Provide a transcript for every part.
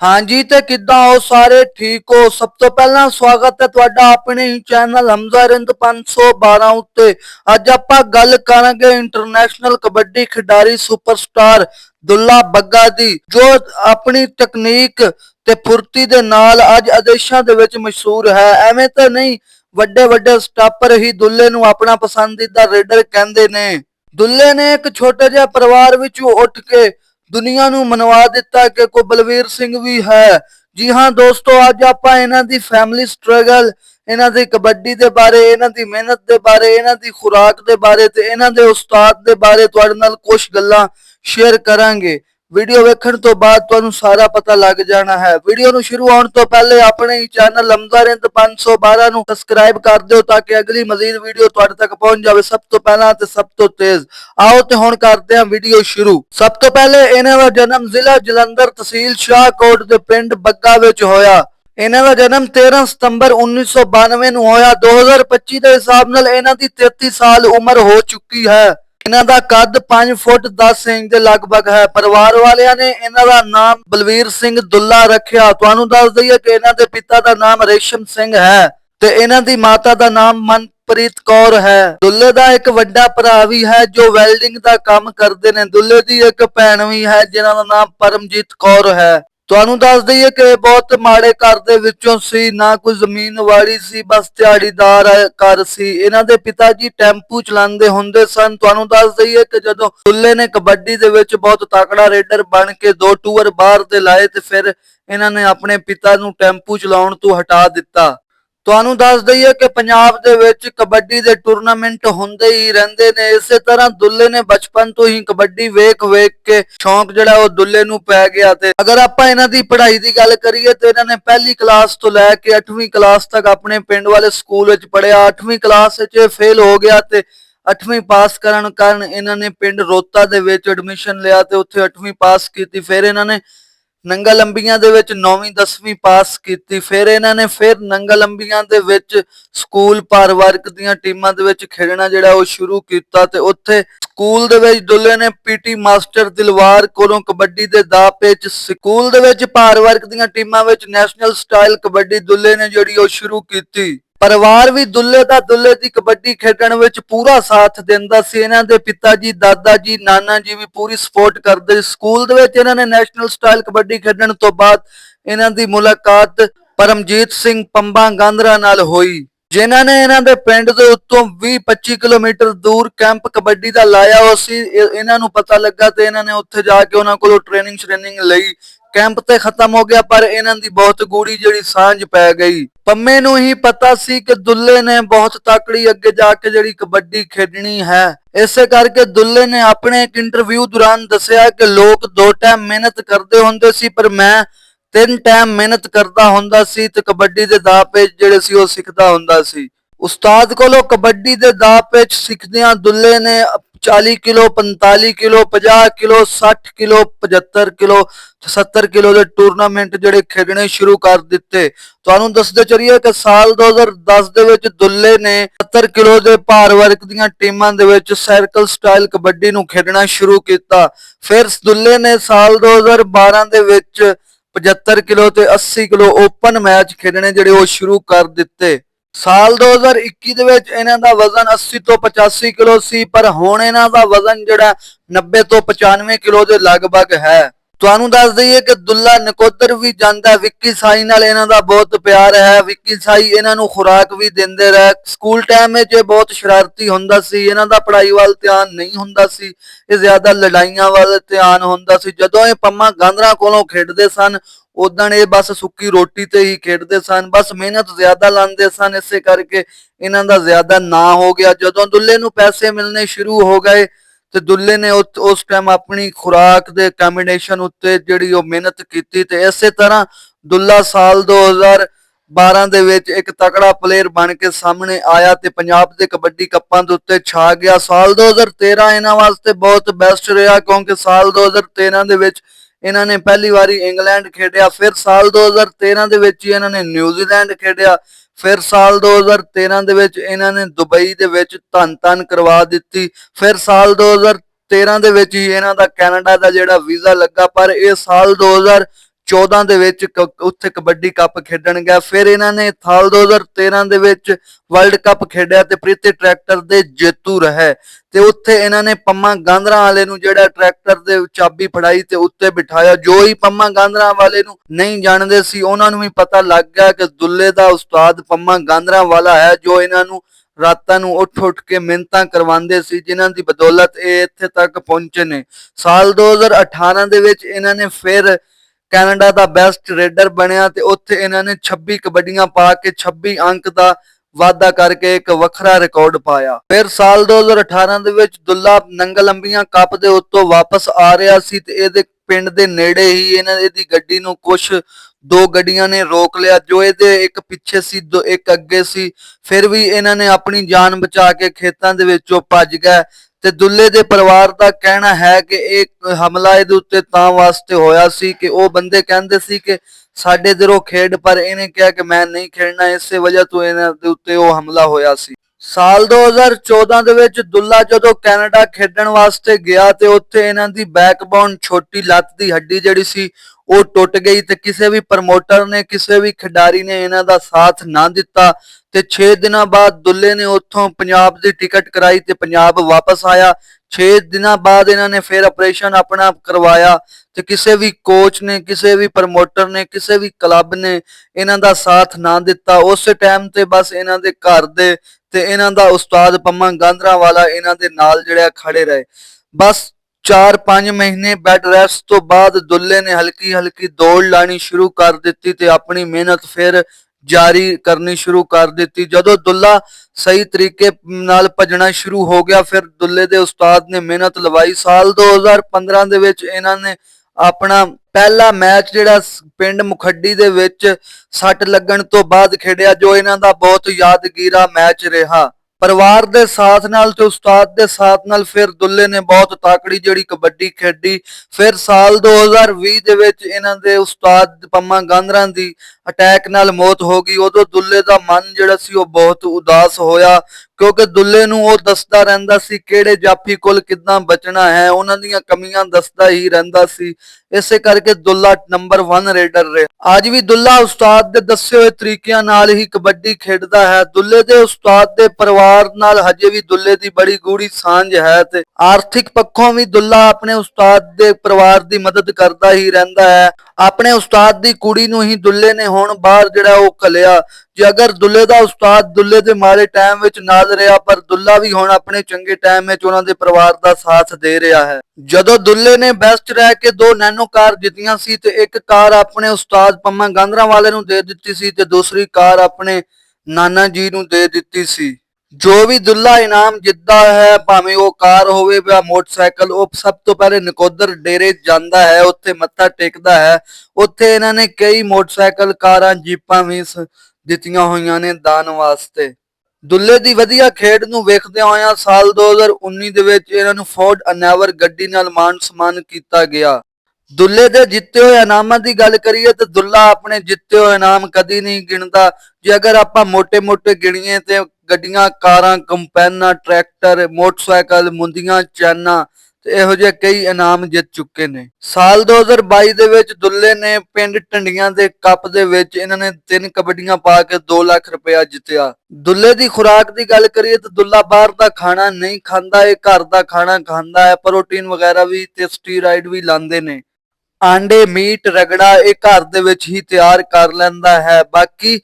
ਹਾਂਜੀ, ਤੇ ਕਿੱਦਾਂ ਹੋ ਸਾਰੇ? ਠੀਕ ਹੋ? ਸਭ ਤੋਂ ਪਹਿਲਾਂ ਸਵਾਗਤ ਹੈ ਤੁਹਾਡਾ ਆਪਣੇ ਹੀ ਚੈਨਲ ਹਮਜ਼ਾ ਰਿੰਦ 512 ਉੱਤੇ। ਅੱਜ ਆਪਾਂ ਗੱਲ ਕਰਾਂਗੇ ਇੰਟਰਨੈਸ਼ਨਲ ਕਬੱਡੀ ਖਿਡਾਰੀ ਸੁਪਰਸਟਾਰ ਦੁੱਲਾ ਬੱਗਾ ਦੀ, ਜੋ ਆਪਣੀ ਤਕਨੀਕ ਤੇ ਫੁਰਤੀ ਦੇ ਨਾਲ ਅੱਜ ਆਦੇਸ਼ਾਂ ਦੇ ਵਿੱਚ ਮਸ਼ਹੂਰ ਹੈ। ਐਵੇਂ ਤਾਂ ਨਹੀਂ ਵੱਡੇ ਵੱਡੇ ਸਟਾਪਰ ਹੀ ਦੁੱਲੇ ਨੂੰ ਆਪਣਾ ਪਸੰਦੀਦਾ ਰੇਡਰ ਕਹਿੰਦੇ ਨੇ। ਦੁੱਲੇ ਨੇ ਇੱਕ ਛੋਟੇ ਜਿਹੇ ਪਰਿਵਾਰ ਵਿੱਚੋਂ ਉੱਠ ਕੇ ਦੁਨੀਆ ਨੂੰ ਮਨਵਾ ਦਿੱਤਾ ਕਿ ਕੋ ਬਲਵੀਰ ਸਿੰਘ ਵੀ ਹੈ। ਜੀ ਹਾਂ ਦੋਸਤੋ, ਅੱਜ ਆਪਾਂ ਇਹਨਾਂ ਦੀ ਫੈਮਿਲੀ ਸਟਰਗਲ ਇਹਨਾਂ ਦੀ ਕਬੱਡੀ ਦੇ ਬਾਰੇ, ਇਹਨਾਂ ਦੀ ਮਿਹਨਤ ਦੇ ਬਾਰੇ, ਇਹਨਾਂ ਦੀ ਖੁਰਾਕ ਦੇ ਬਾਰੇ ਤੇ ਇਹਨਾਂ ਦੇ ਉਸਤਾਦ ਦੇ ਬਾਰੇ ਤੁਹਾਡੇ ਨਾਲ ਕੁਝ ਗੱਲਾਂ ਸ਼ੇਅਰ ਕਰਾਂਗੇ। ਵੀਡੀਓ ਵੇਖਣ ਤੋਂ ਬਾਅਦ ਤੁਹਾਨੂੰ ਸਾਰਾ ਪਤਾ ਲੱਗ ਜਾਣਾ ਹੈ। ਵੀਡੀਓ ਨੂੰ ਸ਼ੁਰੂ ਹੋਣ ਤੋਂ ਪਹਿਲੇ ਆਪਣੇ ਹੀ ਚੈਨਲ ਲੰਬਦਾਰਿੰਦ 512 ਨੂੰ ਸਬਸਕ੍ਰਾਈਬ ਕਰ ਦਿਓ ਤਾਂ ਕਿ ਅਗਲੀ ਮਜ਼ੀਦ ਵੀਡੀਓ ਤੁਹਾਡੇ ਤੱਕ ਪਹੁੰਚ ਜਾਵੇ ਸਭ ਤੋਂ ਪਹਿਲਾਂ ਤੇ ਸਭ ਤੋਂ ਤੇਜ਼। ਆਓ ਤੇ ਹੁਣ ਕਰਦੇ ਹਾਂ ਵੀਡੀਓ ਸ਼ੁਰੂ। ਸਭ ਤੋਂ ਪਹਿਲੇ ਇਹਨਾਂ ਦਾ ਜਨਮ ਜ਼ਿਲ੍ਹਾ ਜਲੰਧਰ ਤਹਿਸੀਲ ਸ਼ਾਹਕੋਟ ਦੇ ਪਿੰਡ ਬੱਗਾ ਵਿੱਚ ਹੋਇਆ। ਇਹਨਾਂ ਦਾ ਜਨਮ 13 ਸਤੰਬਰ 1992 ਨੂੰ ਹੋਇਆ। 2025 ਦੇ ਹਿਸਾਬ ਨਾਲ ਇਹਨਾਂ ਦੀ 33 ਸਾਲ ਉਮਰ ਹੋ ਚੁੱਕੀ ਹੈ। ਇਹਨਾਂ ਦਾ ਕੱਦ 5 ਫੁੱਟ 10 ਇੰਚ ਦੇ ਲਗਭਗ ਹੈ। ਪਰਿਵਾਰ ਵਾਲਿਆਂ ਨੇ ਇਹਨਾਂ ਦਾ ਨਾਮ ਬਲਵੀਰ ਸਿੰਘ ਦੁੱਲਾ ਰੱਖਿਆ। ਤੁਹਾਨੂੰ ਦੱਸ ਦਈਏ ਕਿ ਇਹਨਾਂ ਦੇ ਪਿਤਾ ਦਾ ਨਾਮ ਰੇਸ਼ਮ ਸਿੰਘ ਹੈ ਤੇ ਇਹਨਾਂ ਦੀ ਮਾਤਾ ਦਾ ਨਾਮ ਮਨਪ੍ਰੀਤ ਕੌਰ ਹੈ। ਦੁੱਲੇ ਦਾ ਇੱਕ ਵੱਡਾ ਭਰਾ ਵੀ ਹੈ ਜੋ ਵੈਲਡਿੰਗ ਦਾ ਕੰਮ ਕਰਦੇ ਨੇ। ਦੁੱਲੇ ਦੀ ਇੱਕ ਭੈਣ ਵੀ ਹੈ, ਜਿਨ੍ਹਾਂ ਦਾ ਨਾਮ ਪਰਮਜੀਤ ਕੌਰ ਹੈ। ਤੁਹਾਨੂੰ ਦੱਸ ਦਈਏ ਕਿ ਬਹੁਤ ਮਾੜੇ ਘਰ ਦੇ ਵਿੱਚੋਂ ਸੀ, ਨਾ ਕੋਈ ਜ਼ਮੀਨ ਵਾਲੀ ਸੀ, ਬਸ ਦਿਹਾੜੀਦਾਰ ਘਰ ਸੀ। ਇਹਨਾਂ ਦੇ ਪਿਤਾ ਜੀ ਟੈਂਪੂ ਚਲਾਉਂਦੇ ਹੁੰਦੇ ਸਨ। ਤੁਹਾਨੂੰ ਦੱਸ ਦਈਏ ਕਿ ਜਦੋਂ ਦੁੱਲੇ ਨੇ ਕਬੱਡੀ ਦੇ ਵਿੱਚ ਬਹੁਤ ਤਾਕੜਾ ਰੇਡਰ ਬਣ ਕੇ ਦੋ ਟੂਰ ਬਾਹਰ ਦੇ ਲਾਏ ਤੇ ਫਿਰ ਇਹਨਾਂ ਨੇ ਆਪਣੇ ਪਿਤਾ ਨੂੰ ਟੈਂਪੂ ਚਲਾਉਣ ਤੋਂ ਹਟਾ ਦਿੱਤਾ। ਤੁਹਾਨੂੰ ਦੱਸ ਦਈਏ ਕਿ ਪੰਜਾਬ ਦੇ ਵਿੱਚ ਕਬੱਡੀ ਦੇ ਟੂਰਨਾਮੈਂਟ ਹੁੰਦੇ ਹੀ ਰਹਿੰਦੇ ਨੇ। ਇਸੇ ਤਰ੍ਹਾਂ ਦੁੱਲੇ ਨੇ ਬਚਪਨ ਤੋਂ ਹੀ ਕਬੱਡੀ ਵੇਖ ਵੇਖ ਕੇ ਸ਼ੌਂਕ ਜਿਹੜਾ ਉਹ ਦੁੱਲੇ ਨੂੰ ਪੈ ਗਿਆ ਤੇ ਅਗਰ ਆਪਾਂ ਇਹਨਾਂ ਦੀ ਪੜ੍ਹਾਈ ਦੀ ਗੱਲ ਕਰੀਏ ਤੇ ਇਹਨਾਂ ਨੇ ਪਹਿਲੀ ਕਲਾਸ ਤੋਂ ਲੈ ਕੇ 8ਵੀਂ ਕਲਾਸ ਤੱਕ ਆਪਣੇ ਪਿੰਡ ਵਾਲੇ ਸਕੂਲ ਵਿੱਚ ਪੜ੍ਹਿਆ। 8ਵੀਂ ਕਲਾਸ ਵਿੱਚ ਫੇਲ ਹੋ ਗਿਆ ਤੇ 8ਵੀਂ ਪਾਸ ਕਰਨ ਕਾਰਨ ਇਹਨਾਂ ਨੇ ਪਿੰਡ ਰੋਤਾ ਦੇ ਵਿੱਚ ਐਡਮਿਸ਼ਨ ਲਿਆ ਤੇ ਉੱਥੇ 8ਵੀਂ ਪਾਸ ਕੀਤੀ। ਫਿਰ ਇਹਨਾਂ ਨੇ ਨੰਗਾ ਲੰਬੀਆਂ ਦੇ ਵਿੱਚ 9ਵੀਂ 10ਵੀਂ ਪਾਸ ਕੀਤੀ, ਫਿਰ ਇਹਨਾਂ ਨੇ ਫਿਰ ਨੰਗਾ ਲੰਬੀਆਂ ਦੇ ਵਿੱਚ ਸਕੂਲ ਭਰ ਵਰਗ ਦੀਆਂ ਟੀਮਾਂ ਦੇ ਵਿੱਚ ਖੇਡਣਾ ਜਿਹੜਾ ਉਹ ਸ਼ੁਰੂ ਕੀਤਾ ਤੇ ਉੱਥੇ ਸਕੂਲ ਦੇ ਵਿੱਚ ਦੁੱਲੇ ਨੇ ਪੀਟੀ ਮਾਸਟਰ ਦਿਲਵਾਰ ਕੋਲੋਂ ਕਬੱਡੀ ਦੇ ਦਾਅ ਪੇਚ ਸਕੂਲ ਦੇ ਵਿੱਚ ਭਾਰ ਵਰਗ ਦੀਆਂ ਟੀਮਾਂ ਵਿੱਚ ਨੈਸ਼ਨਲ ਸਟਾਈਲ ਕਬੱਡੀ ਦੁੱਲੇ ਨੇ ਜਿਹੜੀ ਉਹ ਸ਼ੁਰੂ ਕੀਤੀ। ਪਰਿਵਾਰ ਵੀ ਦੁੱਲੇ ਦਾ ਦੁੱਲੇ ਦੀ ਕਬੱਡੀ ਖੇਡਣ ਵਿੱਚ ਪੂਰਾ ਸਾਥ ਦਿੰਦਾ ਸੀ। ਇਹਨਾਂ ਦੇ ਪਿਤਾ ਜੀ, ਦਾਦਾ ਜੀ, ਨਾਨਾ ਜੀ ਵੀ ਪੂਰੀ ਸਪੋਰਟ ਕਰਦੇ ਸਕੂਲ ਦੇ ਵਿੱਚ ਇਹਨਾਂ ਨੇ ਨੈਸ਼ਨਲ ਸਟਾਈਲ ਕਬੱਡੀ ਖੇਡਣ ਤੋਂ ਬਾਅਦ ਇਹਨਾਂ ਦੀ ਮੁਲਾਕਾਤ ਪਰਮਜੀਤ ਸਿੰਘ ਪੰਬਾ ਗਾਂਧਰਾ ਨਾਲ ਹੋਈ, ਜਿਨ੍ਹਾਂ ਨੇ ਇਹਨਾਂ ਦੇ ਪਿੰਡ ਦੇ ਉੱਤੋਂ 20-25 ਕਿਲੋਮੀਟਰ ਦੂਰ ਕੈਂਪ ਕਬੱਡੀ ਦਾ ਲਾਇਆ ਉਹ ਸੀ। ਇਹਨਾਂ ਨੂੰ ਪਤਾ ਲੱਗਾ ਤੇ ਇਹਨਾਂ ਨੇ ਉੱਥੇ ਜਾ ਕੇ ਉਹਨਾਂ ਕੋਲੋਂ ਟ੍ਰੇਨਿੰਗ ਸ਼੍ਰੇਨਿੰਗ ਲਈ। ਕੈਂਪ ਤੇ ਖਤਮ ਹੋ ਗਿਆ, ਪਰ ਇਹਨਾਂ ਦੀ ਬਹੁਤ ਗੂੜੀ ਜਿਹੜੀ ਸਾਂਝ ਪੈ ਗਈ। ਪੰਮੇ ਨੂੰ ਹੀ ਪਤਾ ਸੀ ਕਿ ਦੁੱਲੇ ਨੇ ਬਹੁਤ ਤਕੜੀ ਅੱਗੇ ਜਾ ਕੇ ਜਿਹੜੀ ਕਬੱਡੀ ਖੇਡਣੀ ਹੈ। ਇਸੇ ਕਰਕੇ ਦੁੱਲੇ ਨੇ ਆਪਣੇ ਇੱਕ ਇੰਟਰਵਿਊ ਦੌਰਾਨ ਦੱਸਿਆ ਕਿ ਲੋਕ ਦੋ ਟਾਈਮ ਮਿਹਨਤ ਕਰਦੇ ਹੁੰਦੇ ਸੀ, ਪਰ ਮੈਂ ਤਿੰਨ ਟਾਈਮ ਮਿਹਨਤ ਕਰਦਾ ਹੁੰਦਾ ਸੀ ਤੇ ਕਬੱਡੀ ਦੇ ਦਾਅ ਪੇਚ ਜਿਹੜੇ ਸੀ ਉਹ ਸਿੱਖਦਾ ਹੁੰਦਾ ਸੀ। ਉਸਤਾਦ ਕੋਲੋਂ ਕਬੱਡੀ ਦੇ ਦਾਅ ਪੇਚ ਸਿੱਖਦਿਆਂ ਦੁੱਲੇ ਨੇ 40 kilo 45 kilo 50 kilo 60 kilo 75 kilo 70 kilo ਦੇ ਟੂਰਨਾਮੈਂਟ ਜਿਹੜੇ ਖੇਡਣੇ ਸ਼ੁਰੂ ਕਰ ਦਿੱਤੇ ਤੁਹਾਨੂੰ ਦੱਸਦੇ ਚਲੀਏ ਕਿ ਸਾਲ 2010 ਦੇ ਵਿੱਚ ਦੁੱਲੇ ਨੇ 70 ਕਿਲੋ ਦੇ ਭਾਰ ਵਰਗ ਦੀਆਂ ਟੀਮਾਂ ਦੇ ਵਿੱਚ ਸਰਕਲ ਸਟਾਈਲ ਕਬੱਡੀ ਨੂੰ ਖੇਡਣਾ ਸ਼ੁਰੂ ਕੀਤਾ ਫਿਰ ਦੁੱਲੇ ਨੇ ਸਾਲ 2012 ਦੇ ਵਿੱਚ 75 ਕਿਲੋ ਤੇ 80 ਕਿਲੋ ਓਪਨ ਮੈਚ ਖੇਡਣੇ ਜਿਹੜੇ ਉਹ ਸ਼ੁਰੂ ਕਰ ਦਿੱਤੇ ਸਾਲ 2021 ਦੇ ਵਿੱਚ ਇਹਨਾਂ ਦਾ ਵਜ਼ਨ 80 ਤੋਂ 85 ਕਿਲੋ ਸੀ, ਪਰ ਹੁਣ ਇਹਨਾਂ ਦਾ ਵਜ਼ਨ ਜਿਹੜਾ 90 ਤੋਂ 95 ਕਿਲੋ ਦੇ ਲਗਭਗ ਹੈ। ਤੁਹਾਨੂੰ ਦੱਸ ਦਈਏ ਕਿ ਦੁੱਲਾ ਨਕੋਦਰ ਵੀ ਜਾਂਦਾ ਵਿੱਕੀ ਸਾਈ ਨਾਲ ਇਹਨਾਂ ਦਾ ਬਹੁਤ ਪਿਆਰ ਹੈ। ਵਿੱਕੀ ਸਾਈ ਇਹਨਾਂ ਨੂੰ ਖੁਰਾਕ ਵੀ ਦਿੰਦੇ ਰਹੇ। ਸਕੂਲ ਟਾਈਮ ਵਿੱਚ ਇਹ ਬਹੁਤ ਸ਼ਰਾਰਤੀ ਹੁੰਦਾ ਸੀ, ਇਹਨਾਂ ਦਾ ਪੜ੍ਹਾਈ ਵੱਲ ਧਿਆਨ ਨਹੀਂ ਹੁੰਦਾ ਸੀ। ਇਹ ਜ਼ਿਆਦਾ ਲੜਾਈਆਂ ਵੱਲ ਧਿਆਨ ਹੁੰਦਾ ਸੀ। ਜਦੋਂ ਇਹ ਪੰਮਾ ਗਾਂਧਰਾ ਕੋਲੋਂ ਖੇਡਦੇ ਸਨ ਉਦੋਂ ਇਹ ਬਸ ਸੁੱਕੀ ਰੋਟੀ ਤੇ ਹੀ ਖੇਡਦੇ ਸਨ, ਬਸ ਮਿਹਨਤ ਜ਼ਿਆਦਾ ਲਾਉਂਦੇ ਸਨ, ਇਸੇ ਕਰਕੇ ਇਹਨਾਂ ਦਾ ਜ਼ਿਆਦਾ ਨਾਂ ਹੋ ਗਿਆ। ਜਦੋਂ ਦੁੱਲੇ ਨੂੰ ਪੈਸੇ ਮਿਲਣੇ ਸ਼ੁਰੂ ਹੋ ਗਏ ਤੇ ਦੁੱਲੇ ਨੇ ਉਸ ਟਾਈਮ ਆਪਣੀ ਖੁਰਾਕ ਦੇ ਕੰਬੀਨੇਸ਼ਨ ਉੱਤੇ ਜਿਹੜੀ ਉਹ ਮਿਹਨਤ ਕੀਤੀ ਤੇ ਇਸੇ ਤਰ੍ਹਾਂ ਦੁੱਲਾ ਸਾਲ 2012 ਦੇ ਵਿੱਚ ਇੱਕ ਤਕੜਾ ਪਲੇਅਰ ਬਣ ਕੇ ਸਾਹਮਣੇ ਆਇਆ ਤੇ ਪੰਜਾਬ ਦੇ ਕਬੱਡੀ ਕੱਪਾਂ ਦੇ ਉੱਤੇ ਛਾ ਗਿਆ। ਸਾਲ 2013 ਇਹਨਾਂ ਵਾਸਤੇ ਬਹੁਤ ਬੈਸਟ ਰਿਹਾ ਕਿਉਂਕਿ ਸਾਲ 2013 ਦੇ ਵਿੱਚ ਇਹਨਾਂ ਨੇ ਪਹਿਲੀ ਵਾਰੀ ਇੰਗਲੈਂਡ ਖੇਡਿਆ, ਫਿਰ ਸਾਲ 2013 ਦੇ ਵਿੱਚ ਹੀ ਇਹਨਾਂ ਨੇ ਨਿਊਜ਼ੀਲੈਂਡ ਖੇਡਿਆ, ਫਿਰ ਸਾਲ 2013 ਦੇ ਵਿੱਚ ਇਹਨਾਂ ਨੇ ਦੁਬਈ ਦੇ ਵਿੱਚ ਧੰਨ ਧੰਨ ਕਰਵਾ ਦਿੱਤੀ, ਫਿਰ ਸਾਲ 2013 ਦੇ ਵਿੱਚ ਹੀ ਇਹਨਾਂ ਦਾ ਕੈਨੇਡਾ ਦਾ ਜਿਹੜਾ ਵੀਜ਼ਾ ਲੱਗਾ, ਪਰ ਇਹ ਸਾਲ 14 ਦੇ ਵਿੱਚ ਕ- ਉੱਥੇ ਕਬੱਡੀ ਕੱਪ ਖੇਡਣ ਗਿਆ। ਫਿਰ ਇਹਨਾਂ ਨੇ ਸਾਲ 2013 ਦੇ ਵਿੱਚ ਵਰਲਡ ਕੱਪ ਖੇਡਿਆ ਤੇ ਪ੍ਰੀਤੀ ਟਰੈਕਟਰ ਦੇ ਜੇਤੂ ਰਹੇ। ਤੇ ਉੱਥੇ ਇਹਨਾਂ ਨੇ ਪੰਮਾ ਗਾਂਧਰਾ ਵਾਲੇ ਨੂੰ ਜਿਹੜਾ ਟਰੈਕਟਰ ਦੇ ਚਾਬੀ ਫੜਾਈ ਤੇ ਉੱਤੇ ਬਿਠਾਇਆ। ਜੋ ਹੀ ਪੰਮਾ ਗਾਂਧਰਾ ਵਾਲੇ ਨੂੰ ਨਹੀਂ ਜਾਣਦੇ ਸੀ, ਉਹਨਾਂ ਨੂੰ ਵੀ ਪਤਾ ਲੱਗ ਗਿਆ ਕਿ ਦੁੱਲੇ ਦਾ ਉਸਤਾਦ ਪੰਮਾ ਗਾਂਧਰਾ ਵਾਲਾ ਹੈ, ਜੋ ਇਹਨਾਂ ਨੂੰ ਰਾਤਾਂ ਨੂੰ ਉੱਠ ਉੱਠ ਕੇ ਮਿਹਨਤਾਂ ਕਰਵਾਉਂਦੇ ਸੀ, ਜਿਨ੍ਹਾਂ ਦੀ ਬਦੌਲਤ ਇਹ ਇੱਥੇ ਤੱਕ ਪਹੁੰਚੇ ਨੇ। ਸਾਲ 2018 ਦੇ ਵਿੱਚ ਇਹਨਾਂ ਨੇ ਫਿਰ ਕੈਨੇਡਾ ਦਾ ਬੈਸਟ ਰੇਡਰ ਬਣਿਆ ਤੇ ਉੱਥੇ ਇਹਨਾਂ ਨੇ 26 ਕਬੱਡੀਆਂ ਪਾ ਕੇ 26 ਅੰਕ ਦਾ ਵਾਅਦਾ ਕਰਕੇ ਇੱਕ ਵੱਖਰਾ ਰਿਕਾਰਡ ਪਾਇਆ। ਫਿਰ ਸਾਲ 2018 ਦੇ ਵਿੱਚ ਦੁੱਲਾ ਨੰਗਲੰਬੀਆਂ ਕੱਪ ਦੇ ਉੱਤੋਂ ਵਾਪਸ ਆ ਰਿਹਾ ਸੀ ਤੇ ਇਹਦੇ ਪਿੰਡ ਦੇ ਨੇੜੇ ਹੀ ਇਹਨਾਂ ਇਹਦੀ ਗੱਡੀ ਨੂੰ ਕੁਝ ਦੋ ਗੱਡੀਆਂ ਨੇ ਰੋਕ ਲਿਆ, ਜੋ ਇਹਦੇ ਇੱਕ ਪਿੱਛੇ ਸੀ, ਦੋ ਇੱਕ ਅੱਗੇ ਸੀ। ਫਿਰ ਵੀ ਇਹਨਾਂ ਨੇ ਆਪਣੀ ਜਾਨ ਬਚਾ ਕੇ ਖੇਤਾਂ ਦੇ ਵਿੱਚੋਂ ਭੱਜ ਗਏ ਤੇ ਦੁੱਲੇ ਦੇ ਪਰਿਵਾਰ ਦਾ ਕਹਿਣਾ ਹੈ ਕਿ ਇਹ ਹਮਲਾ ਇਹਦੇ ਉੱਤੇ ਤਾਂ ਵਾਸਤੇ ਹੋਇਆ ਸੀ ਕਿ ਉਹ ਬੰਦੇ ਕਹਿੰਦੇ ਸੀ ਕਿ ਸਾਡੇ ਦਿਲੋਂ ਖੇਡ ਪਰ ਇਹਨੇ ਕਿਹਾ ਕਿ ਮੈਂ ਨਹੀਂ ਖੇਡਣਾ, ਇਸੇ ਵਜ੍ਹਾ ਤੋਂ ਇਹਨਾਂ ਦੇ ਉੱਤੇ ਉਹ ਹਮਲਾ ਹੋਇਆ ਸੀ। ਸਾਲ 2014 ਦੇ ਵਿੱਚ ਦੁੱਲਾ ਜਦੋਂ ਕੈਨੇਡਾ ਖੇਡਣ ਵਾਸਤੇ ਗਿਆ ਤੇ ਉੱਥੇ ਇਹਨਾਂ ਦੀ ਬੈਕਬੋਨ ਛੋਟੀ ਲੱਤ ਦੀ ਹੱਡੀ ਜਿਹੜੀ ਸੀ, ਉਹ ਟੁੱਟ ਗਈ ਤੇ ਕਿਸੇ ਵੀ ਪ੍ਰਮੋਟਰ ਨੇ, ਕਿਸੇ ਵੀ ਖਿਡਾਰੀ ਨੇ ਇਹਨਾਂ ਦਾ ਸਾਥ ਨਾ ਦਿੱਤਾ ਤੇ 6 ਦਿਨਾਂ ਬਾਅਦ ਦੁੱਲੇ ਨੇ ਉੱਥੋਂ ਪੰਜਾਬ ਦੀ ਟਿਕਟ ਕਰਾਈ ਤੇ ਪੰਜਾਬ ਵਾਪਸ ਆਇਆ। 6 ਦਿਨਾਂ ਬਾਅਦ ਇਹਨਾਂ ਨੇ ਫਿਰ ਆਪਰੇਸ਼ਨ ਆਪਣਾ ਕਰਵਾਇਆ ਤੇ ਕਿਸੇ ਵੀ ਕੋਚ ਨੇ, ਕਿਸੇ ਵੀ ਪ੍ਰਮੋਟਰ ਨੇ, ਕਿਸੇ ਵੀ ਕਲੱਬ ਨੇ ਇਹਨਾਂ ਦਾ ਸਾਥ ਨਾ ਦਿੱਤਾ। ਉਸ ਟਾਈਮ ਤੇ ਬਸ ਇਹਨਾਂ ਦੇ ਘਰ ਦੇ ਤੇ ਇਹਨਾਂ ਦਾ ਉਸਤਾਦ ਪੰਮਾ ਗਾਂਧਰਾ ਵਾਲਾ ਇਹਨਾਂ ਦੇ ਨਾਲ ਜਿਹੜਾ ਖੜੇ ਰਹੇ। ਬਸ 4-5 ਮਹੀਨੇ ਬੈੱਡ ਰੈਸਟ ਤੋਂ ਬਾਅਦ ਦੁੱਲੇ ਨੇ ਹਲਕੀ ਹਲਕੀ ਦੌੜ ਲਾਣੀ ਸ਼ੁਰੂ ਕਰ ਦਿੱਤੀ ਤੇ ਆਪਣੀ ਮਿਹਨਤ ਫਿਰ ਜਾਰੀ ਕਰਨੀ ਸ਼ੁਰੂ ਕਰ ਦਿੱਤੀ। ਜਦੋਂ ਦੁੱਲਾ ਸਹੀ ਤਰੀਕੇ ਨਾਲ ਭਜਣਾ ਸ਼ੁਰੂ ਹੋ ਗਿਆ, ਫਿਰ ਦੁੱਲੇ ਦੇ ਉਸਤਾਦ ਨੇ ਮਿਹਨਤ ਲਵਾਈ। ਸਾਲ 2015 ਦੇ ਵਿੱਚ ਇਹਨਾਂ ਨੇ ਆਪਣਾ ਪਹਿਲਾ ਮੈਚ ਜਿਹੜਾ ਪਿੰਡ ਮੁਖੱਡੀ ਦੇ ਵਿੱਚ ਸੱਟ ਲੱਗਣ ਤੋਂ ਬਾਅਦ ਖੇਡਿਆ, ਜੋ ਇਹਨਾਂ ਦਾ ਬਹੁਤ ਯਾਦਗੀਰਾ ਮੈਚ ਰਿਹਾ। ਪਰਿਵਾਰ ਦੇ ਸਾਥ ਨਾਲ ਤੇ ਉਸਤਾਦ ਦੇ ਸਾਥ ਨਾਲ ਫਿਰ ਦੁੱਲੇ ਨੇ ਬਹੁਤ ਤਾਕੜੀ ਜਿਹੜੀ ਕਬੱਡੀ ਖੇਡੀ। ਫਿਰ ਸਾਲ 2020 ਦੇ ਵਿੱਚ ਇਹਨਾਂ ਦੇ ਉਸਤਾਦ ਪੰਮਾ ਗਾਂਧਰਾਂ ਦੀ ਅਟੈਕ ਨਾਲ ਮੌਤ ਹੋ ਗਈ। ਉਦੋਂ ਦੁੱਲੇ ਦਾ ਮਨ ਜਿਹੜਾ ਸੀ ਉਹ ਬਹੁਤ ਉਦਾਸ ਹੋਇਆ ਕਿਉਂਕਿ ਦੁੱਲੇ ਨੂੰ ਉਹ ਦੱਸਦਾ ਰਹਿੰਦਾ ਸੀ ਕਿਹੜੇ ਜਾਫੀ ਕੋਲ ਕਿੱਦਾਂ ਬਚਣਾ ਹੈ। ਉਹਨਾਂ ਦੀਆਂ ਕਮੀਆਂ ਦੱਸਦਾ ਹੀ ਰਹਿੰਦਾ ਸੀ। ਇਸੇ ਕਰਕੇ ਦੁੱਲਾ ਨੰਬਰ 1 ਰੇਡਰ ਰਿਹਾ। ਅੱਜ ਵੀ ਦੁੱਲਾ ਉਸਤਾਦ ਦੇ ਦੱਸੇ ਹੋਏ ਤਰੀਕਿਆਂ ਨਾਲ ਹੀ ਕਬੱਡੀ ਖੇਡਦਾ ਹੈ। ਦੁੱਲੇ ਦੇ ਉਸਤਾਦ ਦੇ ਪਰਿਵਾਰ ਨਾਲ ਹਜੇ ਵੀ ਦੁੱਲੇ ਦੀ ਬੜੀ ਗੂੜੀ ਸਾਂਝ ਹੈ ਤੇ ਆਰਥਿਕ ਪੱਖੋਂ ਵੀ ਦੁੱਲਾ ਆਪਣੇ ਉਸਤਾਦ ਦੇ ਪਰਿਵਾਰ ਦੀ ਮਦਦ ਕਰਦਾ ਹੀ ਰਹਿੰਦਾ ਹੈ। ਆਪਣੇ ਉਸਤਾਦ ਦੀ ਕੁੜੀ ਨੂੰ ਹੀ ਦੁੱਲੇ ਨੇ ਹੁਣ ਬਾਹਰ ਜਿਹੜਾ ਉਹ ਘੱਲਿਆ। ਜੇ ਅਗਰ ਦੁੱਲੇ ਦਾ ਉਸਤਾਦ ਦੁੱਲੇ ਦੇ ਮਾੜੇ ਟਾਈਮ ਵਿੱਚ ਨਾਲ ਰਿਹਾ, ਪਰ ਦੁੱਲਾ ਵੀ ਹੁਣ ਆਪਣੇ ਚੰਗੇ ਟਾਈਮ ਵਿੱਚ ਉਹਨਾਂ ਦੇ ਪਰਿਵਾਰ ਦਾ ਸਾਥ ਦੇ ਰਿਹਾ ਹੈ। ਜਦੋਂ ਦੁੱਲੇ ਨੇ ਬੈਸਟ ਰਹਿ ਕੇ ਦੋ ਨੈਨੋ ਕਾਰ ਜਿੱਤੀਆਂ ਸੀ ਤੇ ਇੱਕ ਕਾਰ ਆਪਣੇ ਉਸਤਾਦ ਪੰਮਾ ਗਾਂਧਰਾ ਵਾਲੇ ਨੂੰ ਦੇ ਦਿੱਤੀ ਸੀ ਤੇ ਦੂਸਰੀ ਕਾਰ ਆਪਣੇ ਨਾਨਾ ਜੀ ਨੂੰ ਦੇ ਦਿੱਤੀ ਸੀ। ਜੋ ਵੀ ਦੁੱਲਾ ਇਨਾਮ ਜਿੱਤਦਾ ਹੈ, ਭਾਵੇਂ ਉਹ ਕਾਰ ਹੋਵੇ ਜਾਂ ਮੋਟਰਸਾਈਕਲ, ਉਹ ਸਭ ਤੋਂ ਪਹਿਲੇ ਨਕੋਦਰ ਡੇਰੇ ਜਾਂਦਾ ਹੈ, ਉੱਥੇ ਮੱਥਾ ਟੇਕਦਾ ਹੈ। ਉੱਥੇ ਇਹਨਾਂ ਨੇ ਕਈ ਮੋਟਰਸਾਈਕਲ, ਕਾਰਾਂ, ਜੀਪਾਂ ਵੀ ਦਿੱਤੀਆਂ ਹੋਈਆਂ ਨੇ ਦਾਨ ਵਾਸਤੇ। ਦੁੱਲੇ ਦੀ ਵਧੀਆ ਖੇਡ ਨੂੰ ਵੇਖਦੇ ਹੋਇਆ ਸਾਲ 2019 ਦੇ ਵਿੱਚ ਇਹਨਾਂ ਨੂੰ ਫੋਰਡ ਅਨੈਵਰ ਗੱਡੀ ਨਾਲ ਮਾਨ ਸਨਮਾਨ ਕੀਤਾ ਗਿਆ। ਦੁੱਲੇ ਦੇ ਜਿੱਤੇ ਹੋਏ ਇਨਾਮਾਂ ਦੀ ਗੱਲ ਕਰੀਏ ਤਾਂ ਦੁੱਲਾ ਆਪਣੇ ਜਿੱਤੇ ਹੋਏ ਇਨਾਮ ਕਦੀ ਨਹੀਂ ਗਿਣਦਾ। ਜੇ ਅਗਰ ਆਪਾਂ ਮੋٹے-ਮੋٹے ਗਿਣੀਏ ਤੇ ਗੱਡੀਆਂ, ਕਾਰਾਂ, ਕੰਪੈਨਾਂ, ਟਰੈਕਟਰ, ਮੋਟਰਸਾਈਕਲ, ਮੁੰਦੀਆਂ, ਚੈਨਾਂ ਤੇ ਇਹੋ ਜਿਹੇ ਕਈ ਇਨਾਮ ਜਿੱਤ ਚੁੱਕੇ ਨੇ। ਸਾਲ 2022 ਦੇ ਵਿੱਚ ਦੁੱਲੇ ਨੇ ਪਿੰਡ ਟੰਡੀਆਂ ਦੇ ਕੱਪ ਦੇ ਵਿੱਚ ਇਹਨਾਂ ਨੇ ਤਿੰਨ ਕਬੱਡੀਆਂ ਪਾ ਕੇ 2 ਲੱਖ ਰੁਪਇਆ ਜਿੱਤਿਆ। ਦੁੱਲੇ ਦੀ ਖੁਰਾਕ ਦੀ ਗੱਲ ਕਰੀਏ ਤਾਂ ਦੁੱਲਾ ਬਾਹਰ ਦਾ ਖਾਣਾ ਨਹੀਂ ਖਾਂਦਾ, ਇਹ ਘਰ ਦਾ ਖਾਣਾ ਖਾਂਦਾ ਹੈ, ਪ੍ਰੋਟੀਨ ਵਗੈਰਾ ਵੀ ਤੇ ਸਟੀਰਾਇਡ ਵੀ ਲਾਉਂਦੇ ਨੇ। ਆਂਡੇ, ਮੀਟ, ਰਗੜਾ ਇਹ ਘਰ ਦੇ ਵਿੱਚ ਹੀ ਤਿਆਰ ਕਰ ਲੈਂਦਾ ਹੈ। ਬਾਕੀ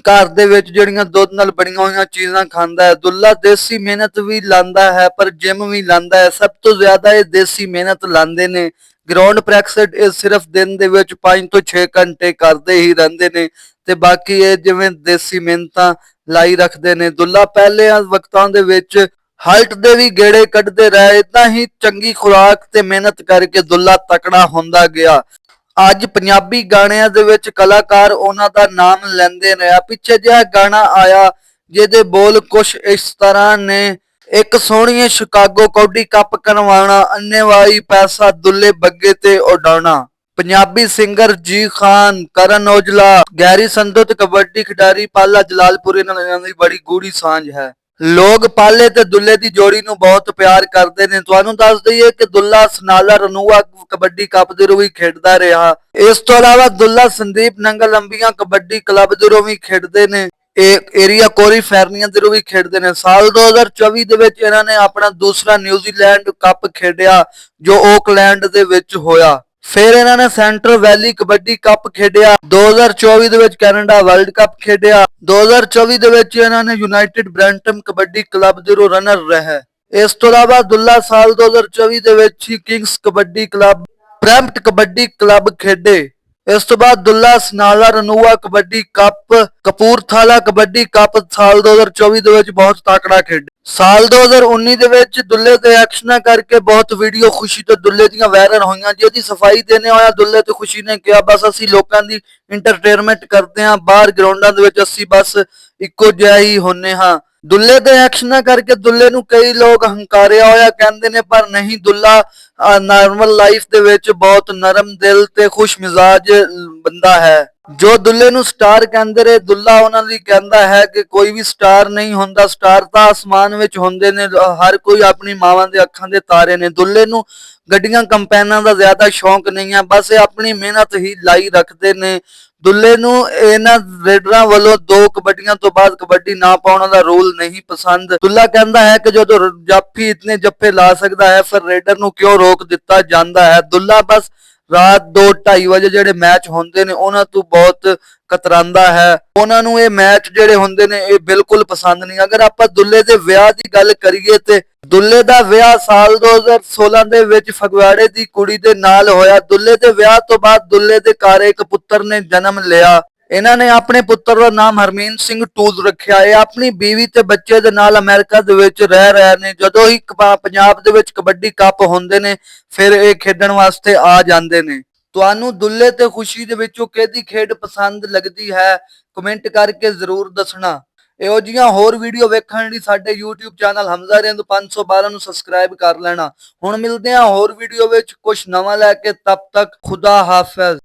ਘਰ ਦੇ ਵਿੱਚ ਜਿਹੜੀਆਂ ਦੁੱਧ ਨਾਲ ਬਣੀਆਂ ਹੋਈਆਂ ਚੀਜ਼ਾਂ ਖਾਂਦਾ ਹੈ, ਦੁੱਲਾ ਦੇਸੀ ਮਿਹਨਤ ਵੀ ਲਾਂਦਾ ਹੈ, ਪਰ ਜਿਮ ਵੀ ਲਾਂਦਾ ਹੈ। ਸਭ ਤੋਂ ਜ਼ਿਆਦਾ ਇਹ ਦੇਸੀ ਮਿਹਨਤ ਲਾਂਦੇ ਨੇ। ਗਰਾਊਂਡ ਪ੍ਰੈਕਟਿਸ ਇਹ ਸਿਰਫ ਦਿਨ ਦੇ ਵਿੱਚ 5 ਤੋਂ 6 ਘੰਟੇ ਕਰਦੇ ਹੀ ਰਹਿੰਦੇ ਨੇ ਤੇ ਬਾਕੀ ਇਹ ਜਿਵੇਂ ਦੇਸੀ ਮਿਹਨਤਾਂ ਲਾਈ ਰੱਖਦੇ ਨੇ। ਦੁੱਲਾ ਪਹਿਲੇ ਵਕਤਾਂ ਦੇ ਵਿੱਚ ਹਲਟ ਦੇ ਵੀ ਗੇੜੇ ਕੱਢਦੇ ਰਹੇ ਇਦਾਂ ਹੀ ਚੰਗੀ ਖੁਰਾਕ ਤੇ ਮਿਹਨਤ ਕਰਕੇ ਦੁੱਲਾ ਤਕੜਾ ਹੁੰਦਾ ਗਿਆ। ਅੱਜ ਪੰਜਾਬੀ ਗਾਣਿਆਂ ਦੇ ਵਿੱਚ ਕਲਾਕਾਰ ਉਹਨਾਂ ਦਾ ਨਾਮ ਲੈਂਦੇ ਨੇ। ਆ ਪਿੱਛੇ ਜਿਹਾ ਗਾਣਾ ਆਇਆ ਜਿਹਦੇ ਬੋਲ ਕੁਛ ਇਸ ਤਰ੍ਹਾਂ ਨੇ। ਇੱਕ ਸੋਹਣੀ ਸ਼ਿਕਾਗੋ ਕੌਡੀ ਕੱਪ ਕਰਵਾਉਣਾ ਅੰਨੇਵਾਈ ਪੈਸਾ ਦੁੱਲੇ ਬੱਗੇ ਤੇ ਉਡਾਉਣਾ। ਪੰਜਾਬੀ ਸਿੰਗਰ ਜੀ ਖਾਨ, ਕਰਨ ਔਜਲਾ, ਗੈਰੀ ਸੰਧੂ ਤੇ ਕਬੱਡੀ ਖਿਡਾਰੀ ਪਾਲਾ ਜਲਾਲਪੁਰੀ ਨਾਲ ਇਹਨਾਂ ਦੀ ਬੜੀ ਗੂੜੀ ਸਾਂਝ ਹੈ। ਲੋਕ ਪਾਲੇ ਤੇ ਦੁੱਲੇ ਦੀ ਜੋੜੀ ਨੂੰ ਬਹੁਤ ਪਿਆਰ ਕਰਦੇ ਨੇ। ਤੁਹਾਨੂੰ ਦੱਸ ਦਈਏ ਕਿ ਦੁੱਲਾ ਸਨਾਲਾ ਰਨੂਆ ਕਬੱਡੀ ਕੱਪ ਦੇ ਰੋ ਵੀ ਖੇਡਦਾ ਰਿਹਾ। ਇਸ ਤੋਂ ਇਲਾਵਾ ਦੁੱਲਾ ਸੰਦੀਪ ਨੰਗਲ ਲੰਬੀਆਂ ਕਬੱਡੀ ਕਲੱਬ ਦੇ ਰੋ ਵੀ ਖੇਡਦੇ ਨੇ। ਇਹ ਏਰੀਆ ਕੋਰੀ ਫੈਰਨੀਆਂ ਦੇ ਰੋ ਵੀ ਖੇਡਦੇ ਨੇ। ਸਾਲ 2024 ਦੇ ਵਿੱਚ ਇਹਨਾਂ ਨੇ ਆਪਣਾ ਦੂਸਰਾ ਨਿਊਜ਼ੀਲੈਂਡ ਕੱਪ ਖੇਡਿਆ, ਜੋ ਓਕਲੈਂਡ ਦੇ ਵਿੱਚ ਹੋਇਆ। ਫਿਰ ਇਹਨਾਂ ਨੇ ਸੈਂਟਰ ਵੈਲੀ ਕਬੱਡੀ ਕੱਪ ਖੇਡਿਆ 2024 ਦੇ ਵਿੱਚ ਕੈਨੇਡਾ ਵਰਲਡ ਕੱਪ ਖੇਡਿਆ 2024 ਦੇ ਵਿੱਚ ਇਹਨਾਂ ਨੇ ਯੂਨਾਈਟਿਡ ਬ੍ਰੈਂਟਮ ਕਬੱਡੀ ਕਲੱਬ ਦੇ ਰੋ ਰਨਰ ਰਹੇ। ਇਸ ਤੋਂ ਇਲਾਵਾ ਦੁੱਲਾ ਸਾਲ 2024 ਦੇ ਵਿੱਚ ਹੀ Kings kabaddi club, Brampton kabaddi club ਖੇਡੇ। ਇਸ ਤੋਂ ਬਾਅਦ ਦੁੱਲਾ ਸਨਾਲਾ ਰਨੂਆ ਕਬੱਡੀ ਕੱਪ, ਕਪੂਰਥਲਾ ਕਬੱਡੀ ਕੱਪ ਸਾਲ 2024 ਦੇ ਵਿੱਚ ਬਹੁਤ ਤਾਕੜਾ ਖੇਡੇ। ਸਾਲ 2019 ਦੇ ਵਿੱਚ ਦੁੱਲੇ ਤੇ ਐਕਸ਼ਨਾਂ ਕਰਕੇ ਬਹੁਤ ਵੀਡੀਓ ਖੁਸ਼ੀ ਤੋਂ ਦੁੱਲੇ ਦੀਆਂ ਵਾਇਰਲ ਹੋਈਆਂ ਜਿਹਦੀ ਸਫ਼ਾਈ ਦੇਣੇ ਹੋਇਆ ਦੁੱਲੇ ਤੇ ਖੁਸ਼ੀ ਨੇ ਕਿਹਾ, ਬਸ ਅਸੀਂ ਲੋਕਾਂ ਦੀ ਇੰਟਰਟੇਨਮੈਂਟ ਕਰਦੇ ਹਾਂ। ਬਾਹਰ ਗਰਾਊਂਡਾਂ ਦੇ ਵਿੱਚ ਅਸੀਂ ਬਸ ਇੱਕੋ ਜਿਹਾ ਹੀ ਹੁੰਨੇ ਹਾਂ। ਦੁੱਲੇ ਦੇ ਐਕਸ਼ਨਾਂ ਕਰਕੇ ਦੁੱਲੇ ਨੂੰ ਕਈ ਲੋਕ ਹੰਕਾਰਿਆ ਹੋਇਆ ਕਹਿੰਦੇ ਨੇ, ਪਰ ਨਹੀਂ, ਦੁੱਲਾ ਨਾਰਮਲ ਲਾਈਫ ਦੇ ਵਿੱਚ ਬਹੁਤ ਨਰਮ ਦਿਲ ਤੇ ਖੁਸ਼ ਮਿਜ਼ਾਜ ਬੰਦਾ ਹੈ। ਜੋ ਦੁੱਲੇ ਨੂੰ ਸਟਾਰ ਕਹਿੰਦੇ ਰਹੇ, ਦੁੱਲਾ ਉਹਨਾਂ ਲਈ ਕਹਿੰਦਾ ਹੈ ਕਿ ਕੋਈ ਵੀ ਸਟਾਰ ਨਹੀਂ ਹੁੰਦਾ। ਸਟਾਰ ਤਾਂ ਆਸਮਾਨ ਵਿੱਚ ਹੁੰਦੇ ਨੇ, ਹਰ ਕੋਈ ਆਪਣੀ ਮਾਵਾਂ ਦੇ ਅੱਖਾਂ ਦੇ ਤਾਰੇ ਨੇ। ਦੁੱਲੇ ਨੂੰ ਗੱਡੀਆਂ, ਕੰਪੈਨਾਂ ਦਾ ਜ਼ਿਆਦਾ ਸ਼ੌਂਕ ਨਹੀਂ ਹੈ ਬਸ ਇਹ ਆਪਣੀ ਮਿਹਨਤ ਹੀ ਲਾਈ ਰੱਖਦੇ ਨੇ। ਦੁੱਲੇ ਨੂੰ ਇਹਨਾਂ ਰੇਡਰਾਂ ਵੱਲੋਂ ਦੋ ਕਬੱਡੀਆਂ ਤੋਂ ਬਾਅਦ ਕਬੱਡੀ ਨਾ ਪਾਉਣ ਦਾ ਰੂਲ ਨਹੀਂ ਪਸੰਦ। ਦੁੱਲਾ ਕਹਿੰਦਾ ਹੈ ਕਿ ਜਦੋਂ ਰ- ਜਾਫੀ ਇਤਨੇ ਜੱਫੇ ਲਾ ਸਕਦਾ ਹੈ, ਫਿਰ ਰੇਡਰ ਨੂੰ ਕਿਉਂ ਰੋਕ ਦਿੱਤਾ ਜਾਂਦਾ ਹੈ? ਦੁੱਲਾ ਬਸ ਰਾਤ 2:30 ਵਜੇ ਜਿਹੜੇ ਮੈਚ ਹੁੰਦੇ ਨੇ, ਉਹਨਾਂ ਤੋਂ ਬਹੁਤ ਕਤਰਾਂਦਾ ਹੈ। ਉਹਨਾਂ ਨੂੰ ਇਹ ਮੈਚ ਜਿਹੜੇ ਹੁੰਦੇ ਨੇ, ਇਹ ਬਿਲਕੁਲ ਪਸੰਦ ਨਹੀਂ। ਅਗਰ ਆਪਾਂ ਦੁੱਲੇ ਦੇ ਵਿਆਹ ਦੀ ਗੱਲ ਕਰੀਏ ਤੇ ਦੁੱਲੇ ਦਾ ਵਿਆਹ ਸਾਲ 2016 ਦੇ ਵਿੱਚ ਫਗਵਾੜੇ ਦੀ ਕੁੜੀ ਦੇ ਨਾਲ ਹੋਇਆ। ਦੁੱਲੇ ਦੇ ਵਿਆਹ ਤੋਂ ਬਾਅਦ ਦੁੱਲੇ ਦੇ ਘਰ ਇੱਕ ਪੁੱਤਰ ਨੇ ਜਨਮ ਲਿਆ। ਇਹਨਾਂ ਨੇ ਆਪਣੇ ਪੁੱਤਰ ਦਾ ਨਾਮ ਹਰਮੀਨ ਸਿੰਘ ਟੂਲ ਰੱਖਿਆ। ਇਹ ਆਪਣੀ ਬੀਵੀ ਤੇ ਬੱਚੇ ਦੇ ਨਾਲ ਅਮਰੀਕਾ ਦੇ ਵਿੱਚ ਰਹਿ ਰਹੇ ਨੇ। ਜਦੋਂ ਹੀ ਪੰਜਾਬ ਦੇ ਵਿੱਚ ਕਬੱਡੀ ਕੱਪ ਹੁੰਦੇ ਨੇ, ਫਿਰ ਇਹ ਖੇਡਣ ਵਾਸਤੇ ਆ ਜਾਂਦੇ ਨੇ। ਤੁਹਾਨੂੰ ਦੁੱਲੇ ਤੇ ਖੁਸ਼ੀ ਦੇ ਵਿੱਚੋਂ ਕਿਹਦੀ ਖੇਡ ਪਸੰਦ ਲੱਗਦੀ ਹੈ, ਕਮੈਂਟ ਕਰਕੇ ਜ਼ਰੂਰ ਦੱਸਣਾ। ਇਹੋ ਜਿਹੀਆਂ ਹੋਰ ਵੀਡੀਓ ਵੇਖਣ ਲਈ ਸਾਡੇ YouTube ਚੈਨਲ ਹਮਜ਼ਾ ਰਿੰਦ 512 ਨੂੰ ਸਬਸਕ੍ਰਾਈਬ ਕਰ ਲੈਣਾ। ਹੁਣ ਮਿਲਦੇ ਹਾਂ ਹੋਰ ਵੀਡੀਓ ਵਿੱਚ। ਕੁਝ ਨਵਾਂ ਲੈ ਕੇ ਤਬ ਤੱਕ ਖੁਦਾ ਹਾਫਿਜ਼।